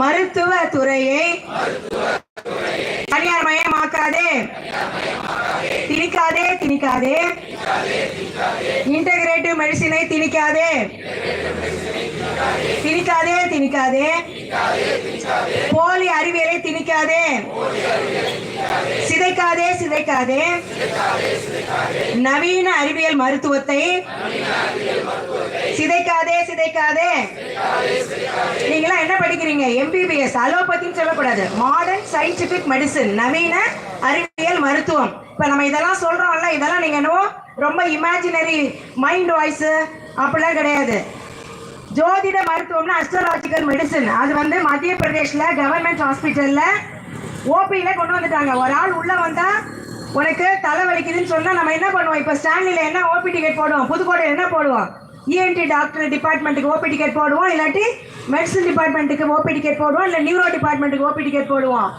மருத்துவ துறையை தனியார் மயமாக்காதே. திணிக்காதே திணிக்காதே. இன்டகிரேட்டிவ் மெடிசினை திணிக்காதே. திணிக்காதே திணிக்காதே. போலி அறிவியலை திணிக்காதே. சிதைக்காதே சிதைக்காதே. நவீன அறிவியல் மருத்துவத்தை சிதைக்காதே சிதைக்காதே. நீங்களாம் என்ன படிக்கிறீங்க? எம்பிபிஎஸ் அலோபதின்னு சொல்லக்கூடாது. மாடர்ன் சயின்டிபிக் மெடிசன் நவீன அறிவியல் மருத்துவம். இப்போ நம்ம இதெல்லாம் சொல்றோம்ல இதெல்லாம் நீங்க என்னவோ ரொம்ப இமேஜினரி மைண்ட் வாய்ஸ் அப்படிலாம் கிடையாது. ஜோதிட மருத்துவம்னா அஸ்ட்ராலாஜிக்கல் மெடிசன் அது வந்து மத்திய பிரதேஷில் கவர்மெண்ட் ஹாஸ்பிட்டலில் ஓபியில் கொண்டு வந்துட்டாங்க. ஒரு ஆள் உள்ளே வந்தால் உனக்கு தலை வலிக்குதுன்னு நம்ம என்ன பண்ணுவோம்? இப்போ ஸ்டான்லியில் என்ன ஓபி டிக்கெட் போடுவோம்? புதுக்கோட்டையில் என்ன போடுவோம்? இஎன்டி டாக்டர் டிபார்ட்மெண்ட்டுக்கு ஓபி டிக்கெட் போடுவோம்? இல்லாட்டி மெடிசன் டிபார்ட்மெண்ட்டுக்கு ஓபி டிக்கெட் போடுவோம்? இல்லை நியூரோ டிபார்ட்மெண்ட்டுக்கு ஓபி டிக்கெட் போடுவோம்?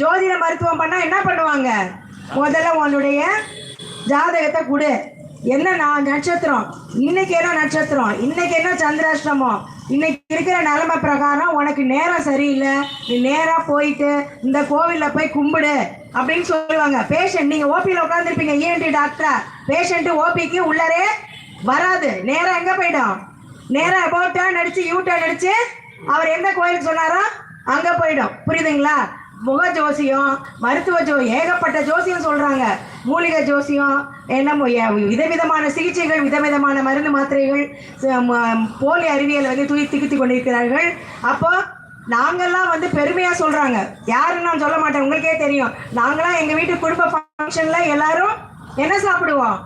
ஜோதிட மருத்துவம் பண்ணால் என்ன பண்ணுவாங்க? முதல்ல உன்னுடைய ஜாதகத்தை கொடு. என்ன நான் நட்சத்திரம்? இன்னைக்கு என்ன நட்சத்திரம்? இன்னைக்கு என்ன சந்திராஷ்டமம்? இன்னைக்கு இருக்கிற நிலைமை பிரகாரம் உனக்கு நேரம் சரியில்லை. நீ நேராக போயிட்டு இந்த கோவில்ல போய் கும்பிடு அப்படின்னு சொல்லுவாங்க. பேஷண்ட் நீங்கள் ஓபியில் உட்காந்துருப்பீங்க ஏன்டி டாக்டர் பேஷண்ட்டு ஓபிக்கு உள்ளரே வராது. நேராக எங்கே போயிடும்? நேராக அபவுட் டர்ன் அடிச்சு யூ அவர் எந்த கோயிலுக்கு சொன்னாரோ அங்கே போயிடும். புரியுதுங்களா? முக ஜோசியம் மருத்துவ ஜோ ஏகப்பட்ட ஜோசியம் சொல்றாங்க. மூலிகை ஜோசியம் என்னமோ விதவிதமான சிகிச்சைகள் விதவிதமான மருந்து மாத்திரைகள் ச- போலி அறிவியல் வந்து தூய் திகுத்தி கொண்டிருக்கிறார்கள். அப்போ நாங்கெல்லாம் வந்து பெருமையாக சொல்கிறாங்க யாருன்னு நான் சொல்ல மாட்டேன் உங்களுக்கே தெரியும். நாங்களாம் எங்கள் வீட்டு குடும்ப ஃபங்க்ஷனில் எல்லாரும் என்ன சாப்பிடுவோம்?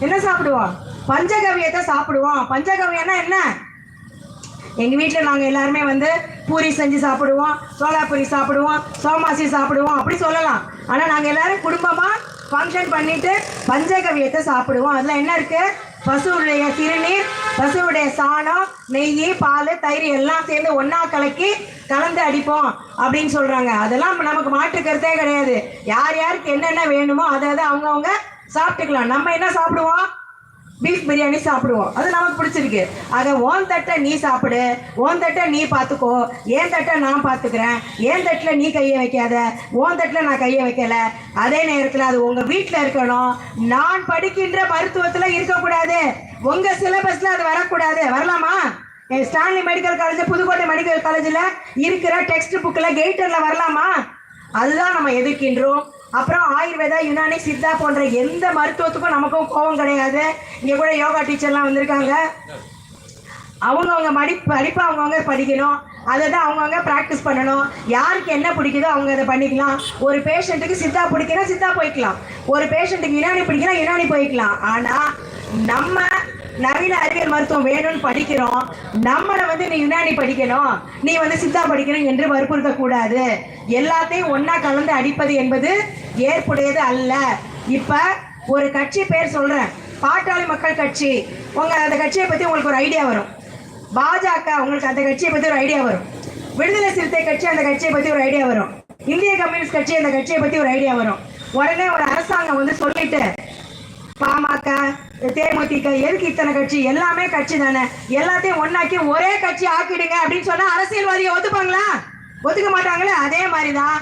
என்ன சாப்பிடுவோம்? பஞ்சகவியத்தை சாப்பிடுவோம். பஞ்சகவியம்னா என்ன? எங்க வீட்டில் நாங்கள் எல்லாருமே வந்து பூரி செஞ்சு சாப்பிடுவோம் சோளாபூரி சாப்பிடுவோம் சோமாசி சாப்பிடுவோம் அப்படி சொல்லலாம். ஆனால் நாங்கள் எல்லாரும் குடும்பமாக ஃபங்க்ஷன் பண்ணிட்டு பஞ்சகவியத்தை சாப்பிடுவோம். அதில் என்ன இருக்கு? பசுவுடைய சிறுநீர் பசுவுடைய சாணம் நெய் பால் தயிர் எல்லாம் சேர்ந்து ஒன்றா கலக்கி கலந்து அடிப்போம் அப்படின்னு சொல்கிறாங்க அதெல்லாம் நமக்கு மாற்று கிடையாது. யார் யாருக்கு என்னென்ன வேணுமோ அதை அதை அவங்கவுங்க சாப்பிட்டுக்கலாம். நம்ம என்ன சாப்பிடுவோம்? பீஃப் பிரியாணி சாப்பிடுவோம். அது நமக்கு பிடிச்சிருக்கு. அதை ஓன் தட்டை நீ சாப்பிடு. ஓன் தட்டை நீ பார்த்துக்கோ. ஏன் தட்டை நான் பார்த்துக்கிறேன்? ஏன் தட்டில் நீ கையை வைக்காத? ஓன் தட்டில் நான் கையை வைக்கல. அதே நேரத்தில் அது உங்கள் வீட்டில் இருக்கணும். நான் படிக்கின்ற மருத்துவத்தில் இருக்கக்கூடாது. உங்கள் சிலபஸில் அது வரக்கூடாது. வரலாமா? என் Stanley medical college Pudukkottai medical காலேஜில் இருக்கிற டெக்ஸ்ட் புக்கில் கெய்டரில் வரலாமா? அதுதான் நம்ம எதிர்க்கின்றோம். அப்புறம் ஆயுர்வேதா யுனானி சித்தா போன்ற எந்த மருத்துவத்துக்கும் நமக்கும் கோபம் கிடையாது. இங்கே கூட யோகா டீச்சர்லாம் வந்திருக்காங்க. அவங்கவுங்க மடி படிப்பு அவங்கவுங்க படிக்கணும். அதை தான் அவங்கவுங்க ப்ராக்டிஸ் பண்ணணும். யாருக்கு என்ன பிடிக்குதோ அவங்க அதை பண்ணிக்கலாம். ஒரு பேஷண்ட்டுக்கு சித்தா பிடிக்கணும் சித்தா போய்க்கலாம். ஒரு பேஷண்ட்டுக்கு யுனானி பிடிக்கணும் யுனானி போய்க்கலாம். ஆனால் நம்ம நவீன அறிவியல் மருத்துவம் வேணும்னு படிக்கிறோம். நம்மளை வந்து நீ யுனானி படிக்கணும். நீ வந்து சித்தா படிக்கணும் என்று வற்புறுத்தக்கூடாது. எல்லாத்தையும் ஒன்றா கலந்து அடிப்பது என்பது ஏற்புடையது அல்ல. இப்ப ஒரு கட்சி பேர் சொல்றேன். பாட்டாளி மக்கள் கட்சி. உங்க அந்த கட்சியை பத்தி உங்களுக்கு ஒரு ஐடியா வரும். பாஜக உங்களுக்கு அந்த கட்சியை பத்தி ஒரு ஐடியா வரும். விடுதலை சிறுத்தை கட்சி அந்த கட்சியை பத்தி ஒரு ஐடியா வரும். இந்திய கம்யூனிஸ்ட் கட்சி அந்த கட்சியை பத்தி ஒரு ஐடியா வரும். உடனே ஒரு அரசாங்கம் வந்து சொல்லிட்டு பாமக தேமுதிக எதுக்கு இத்தனை கட்சி? எல்லாமே கட்சி தானே. எல்லாத்தையும் ஒன்னாக்கி ஒரே கட்சி ஆக்கிடுங்க அப்படின்னு சொன்னா அரசியல்வாதியை ஒத்துப்பாங்களா? ஒத்துக்க மாட்டாங்களே? அதே மாதிரி தான்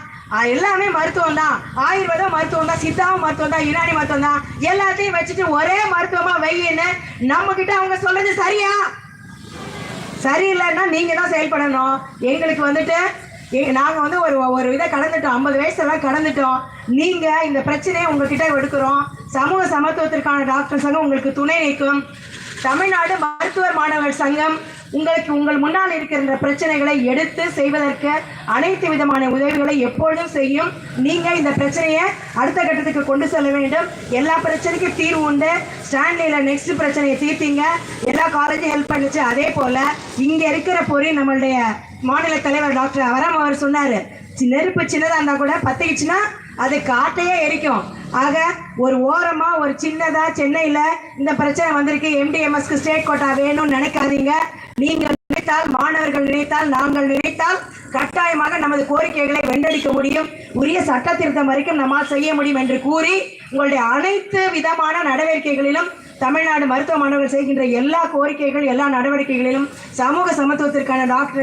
எல்லாமே மருத்துவம் தான் ஆயுர்வேதம் மருத்துவம் தான் சித்தாவும் மருத்துவம் தான் யுனானி மருத்துவம் தான் எல்லாத்தையும் வச்சுட்டு ஒரே மருத்துவமா வையின்னு நம்ம கிட்ட அவங்க சொல்றது சரியா? சரியில்லைன்னா நீங்க தான் செயல்படணும் எங்களுக்கு வந்துட்டு எ- நாங்க வந்து ஒரு ஒரு இதை கடந்துட்டோம். ஐம்பது வயசெல்லாம் கடந்துட்டோம். நீங்க இந்த பிரச்சனையை உங்ககிட்ட எடுக்கிறோம். சமூக சமத்துவத்திற்கான டாக்டர் சங்கம் உங்களுக்கு துணை நிற்கும். தமிழ்நாடு மருத்துவர் மாணவர் சங்கம் உங்களுக்கு உங்கள் முன்னால் இருக்கின்ற பிரச்சனைகளை எடுத்து செய்வதற்கு அனைத்து விதமான உதவிகளை எப்பொழுதும் செய்யும். நீங்கள் இந்த பிரச்சனையை அடுத்த கட்டத்துக்கு கொண்டு செல்ல வேண்டும். எல்லா பிரச்சனைக்கும் தீர்வு உண்டு. ஸ்டான்லியில் நெக்ஸ்ட் பிரச்சனையை தீர்த்தீங்க. எல்லா காலேஜும் ஹெல்ப் பண்ணுச்சு. அதே போல் இங்கே இருக்கிற பொறி நம்மளுடைய மாநில தலைவர் டாக்டர் அவரம் அவர் சொன்னார். நெருப்பு சின்னதாக இருந்தால் கூட பத்திக்கிச்சுன்னா அது காட்டையே எரிக்கும். ஆக ஒரு ஓரமா ஒரு சின்னதா சென்னையில இந்த பிரச்சனை வந்திருக்கு. எம்டிஎம்எஸ்க்கு ஸ்டேட் கோட்டா வேணும்னு நினைக்காதீங்க. நீங்கள் நினைத்தால் மாணவர்கள் நினைத்தால் நாங்கள் நினைத்தால் கட்டாயமாக நமது கோரிக்கைகளை வென்றடிக்க முடியும். உரிய சட்ட திருத்தம் வரைக்கும் நம்மால் செய்ய முடியும் என்று கூறி உங்களுடைய அனைத்து விதமான நடவடிக்கைகளிலும் தமிழ்நாடு மருத்துவ மாணவர்கள் செய்கின்ற எல்லா கோரிக்கைகள் எல்லா நடவடிக்கைகளிலும் சமூக சமத்துவத்திற்கான டாக்டர்